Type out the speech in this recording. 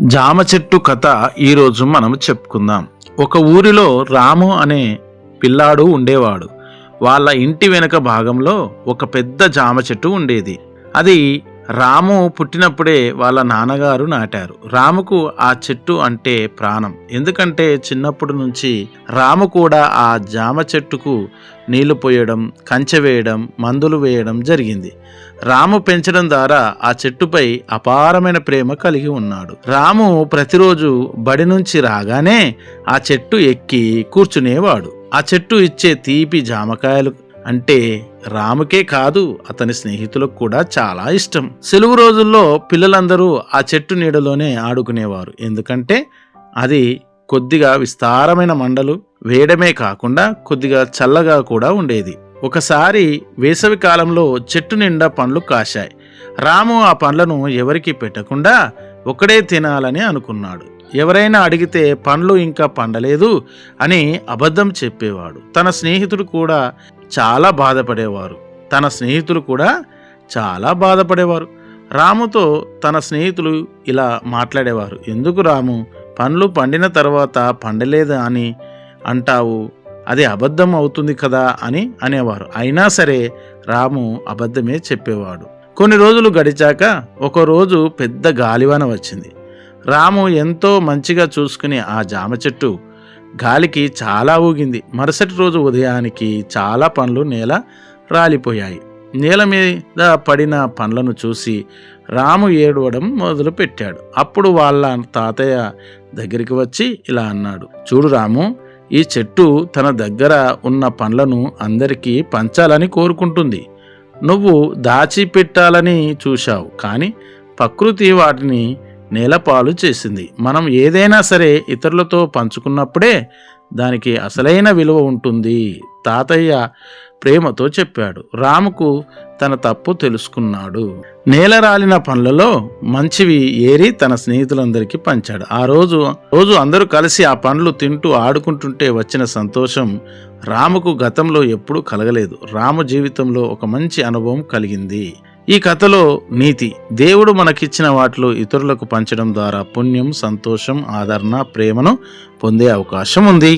జామ చెట్టు కథ ఈరోజు మనం చెప్పుకుందాం. ఒక ఊరిలో రాము అనే పిల్లాడు ఉండేవాడు. వాళ్ళ ఇంటి వెనుక భాగంలో ఒక పెద్ద జామ చెట్టు ఉండేది. అది రాము పుట్టినప్పుడే వాళ్ళ నాన్నగారు నాటారు. రాముకు ఆ చెట్టు అంటే ప్రాణం. ఎందుకంటే చిన్నప్పటి నుంచి రాము కూడా ఆ జామ చెట్టుకు నీళ్ళు పోయడం కంచె వేయడం మందులు వేయడం జరిగింది. రాము పెంచడం ద్వారా ఆ చెట్టుపై అపారమైన ప్రేమ కలిగి ఉన్నాడు. రాము ప్రతిరోజు బడి నుంచి రాగానే ఆ చెట్టు ఎక్కి కూర్చునేవాడు. ఆ చెట్టు ఇచ్చే తీపి జామకాయలు అంటే రాముకే కాదు అతని స్నేహితులకు కూడా చాలా ఇష్టం. సెలవు రోజుల్లో పిల్లలందరూ ఆ చెట్టు నీడలోనే ఆడుకునేవారు. ఎందుకంటే అది కొద్దిగా విస్తారమైన మండలు వేయడమే కాకుండా కొద్దిగా చల్లగా కూడా ఉండేది. ఒకసారి వేసవి కాలంలో చెట్టు నిండా పండ్లు కాశాయి. రాము ఆ పండ్లను ఎవరికి పెట్టకుండా ఒకడే తినాలని అనుకున్నాడు. ఎవరైనా అడిగితే పండ్లు ఇంకా పండలేదు అని అబద్ధం చెప్పేవాడు. తన స్నేహితుడు కూడా చాలా బాధపడేవారు. తన స్నేహితులు కూడా చాలా బాధపడేవారు. రాముతో తన స్నేహితులు ఇలా మాట్లాడేవారు. ఎందుకు రాము? పండ్లు పండిన తర్వాత పండలేదు అని అంటావు? అది అబద్ధం అవుతుంది కదా అని అనేవారు. అయినా సరే రాము అబద్ధమే చెప్పేవాడు. కొన్ని రోజులు గడిచాక ఒకరోజు పెద్ద గాలివాన వచ్చింది. రాము ఎంతో మంచిగా చూసుకుని ఆ జామ చెట్టు గాలికి చాలా ఊగింది. మరుసటి రోజు ఉదయానికి చాలా పండ్లు నేల రాలిపోయాయి. నేల మీద పడిన పండ్లను చూసి రాము ఏడవడం మొదలుపెట్టాడు. అప్పుడు వాళ్ళ తాతయ్య దగ్గరికి వచ్చి ఇలా అన్నాడు చూడు రాము ఈ చెట్టు తన దగ్గర ఉన్న పండ్లను అందరికీ పంచాలని కోరుకుంటుంది. నువ్వు దాచిపెట్టాలని చూశావు. కానీ ప్రకృతి వాటిని నేలపాలు చేసింది. మనం ఏదైనా సరే ఇతరులతో పంచుకున్నప్పుడే దానికి అసలైన విలువ ఉంటుంది తాతయ్య ప్రేమతో చెప్పాడు. రాముకు తన తప్పు తెలుసుకున్నాడు. నేల రాలిన మంచివి ఏరి తన స్నేహితులందరికీ పంచాడు. ఆ రోజు రోజు అందరూ కలిసి ఆ పండ్లు తింటూ ఆడుకుంటుంటే వచ్చిన సంతోషం రాముకు గతంలో ఎప్పుడూ కలగలేదు. రాము జీవితంలో ఒక మంచి అనుభవం కలిగింది. ఈ కథలో నీతి. దేవుడు మనకిచ్చిన వాటిలో ఇతరులకు పంచడం ద్వారా పుణ్యం సంతోషం ఆదరణ ప్రేమను పొందే అవకాశం ఉంది